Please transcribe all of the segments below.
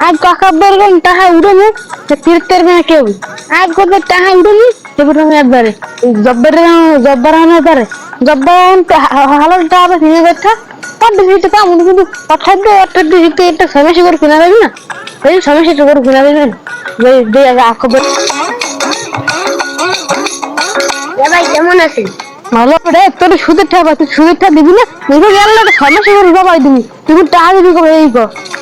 আজ কাকা বেরবেন টাকা উড়ে নি তিরতের না কেউ? আজ কত টাকা উড়ে এবার আমি একবারে। জব্বার জব্বার পারে জব্বার হালাল টাকা নিয়ে যাচ্ছে তার দিতে পাম কিন্তু অর্থাৎ অর্থাৎ দিতে একটা সমস্যা করে কিনা যাবে না? এই সমস্যাটা করে কিনা যাবে না? যে যে আকা বের ভাই সুদের টাকা সুদের দিবি না? এই কর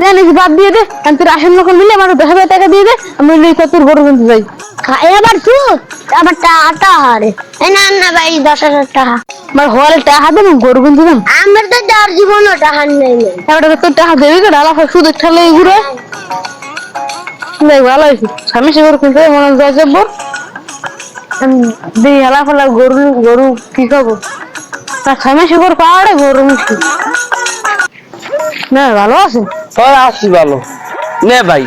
জানিস বাদ দিয়ে দে আমি তোর আমার দশ হাজার টাকা দিয়ে দে আমি তোর গরু কিনতে যাই। খাই আবার সুদ আবার টাকা হারে। এই না না ভাই দশ হাজার টাকা। আমার হলে টাকা দেবো গরু কিনতে যাম। আমার তো যার জীবনও টাকা নেই। তোর টাকা দেবে তো ডালা সুদের ঠালে ঘুরে। দেখ ভালো হয়েছে। স্বামী সে গরু কিনতে মনে হয় যাব দিই হেলা ফেলা গরু গরু কি খাব? স্বামী সে গরু পাহাড়ে গরু মিষ্টি। না ভালো আছে? হয় আছি ভালো। নে ভাই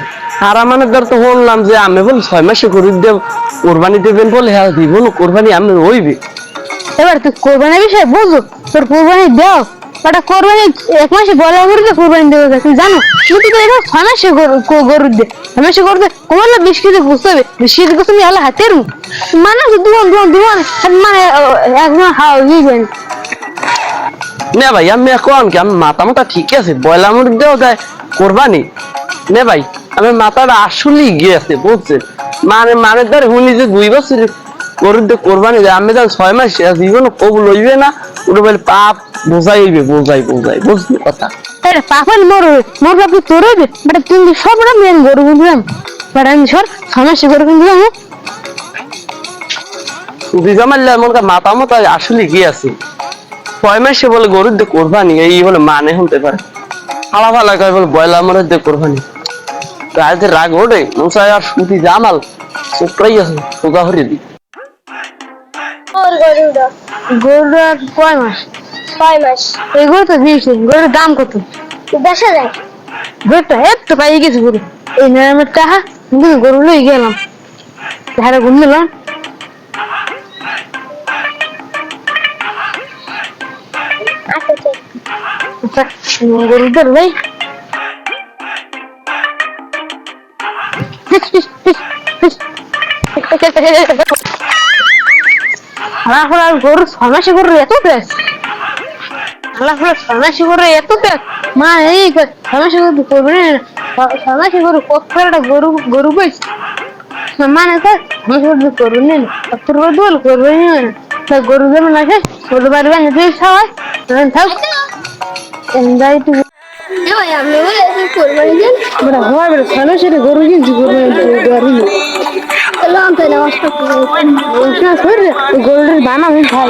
আর মানে ধর তো শুনলাম যে আমি বল ছয় মাসে গরু দেব কোরবানি দেবেন বলে হ্যাঁ দিব কোরবানি আমি হইবে। এবার তুই কোরবানি বিষয় বুঝো তোর কোরবানি দাও। ওটা কোরবানি এক মাসে বলা করে তো কোরবানি দেবে তুই জানো? কিন্তু তো এটা ছয় মাসে গরু দে ছয় মাসে গরু দে কোমল বিশ কেজি বুঝতে হবে। বিশ কেজি বুঝতে আমি আলা হাতের মানে দুন দুন দুন মানে একদম হাও ইয়ে যায় নে ভাই আমি এখন কি আমি মাথা মাথা ঠিক আছে বয়লা মুরগ দেও দেয় কোরবানি। নে ভাই মাথাটা আসলেই গিয়েছে বুঝছেন? মানে মানে ধর যে দুই বছর গরুর দিয়ে কোরবানি দেয় আমি ছয় মাস জীবন কবুল হইবে না ওটা বলে পাপ বোঝাই হইবে বোঝাই বোঝাই বুঝলি কথা? মোর বাপু তোর হবে বেটা তুমি সব মেন গরু কিনলাম বেটা আমি সর ছয় মাসে গরু কিনলাম মনে মতো আসলে গিয়েছে ছয় মাসে বলে গরুর দিয়ে কোরবানি এই বলে মানে শুনতে পারে। ফালা ফালা কয় বলে বয়লা মরের দিয়ে কোরবানি। রাতে রাগ ওঠে আর সুতি জামাল চোখটাই আছে সোজা গরুটা কয় মাস? ছয় মাস। এই গরু তো দিয়েছি গরুর দাম কত? দশ হাজার। গরুটা একটু পাই গেছে গরু। এই নিরামের টাকা কিন্তু গরু লই গেলাম। ধারে ঘুম আচ্ছা গরুটা লই আলাফলা গরু গরু এত পেস আলাফলা সমাসে গরু এত মা, এই সমাসে গরু করবে না। গরু কত একটা গরু গরু পেস মানে সমাসে গরু করবে না। তোর বদল করবে না। গরু যেমন আছে, গরু বানিয়ে দিয়ে খাওয়াই থাক। যাই তুই ভাই আপনি বলে কোরবানি দিন বড় হওয়া বড় সমাসে গরু কিনছি গরু গরু তাহলে আমি নমস্কার করব গরুটার বানা হয়ে খাই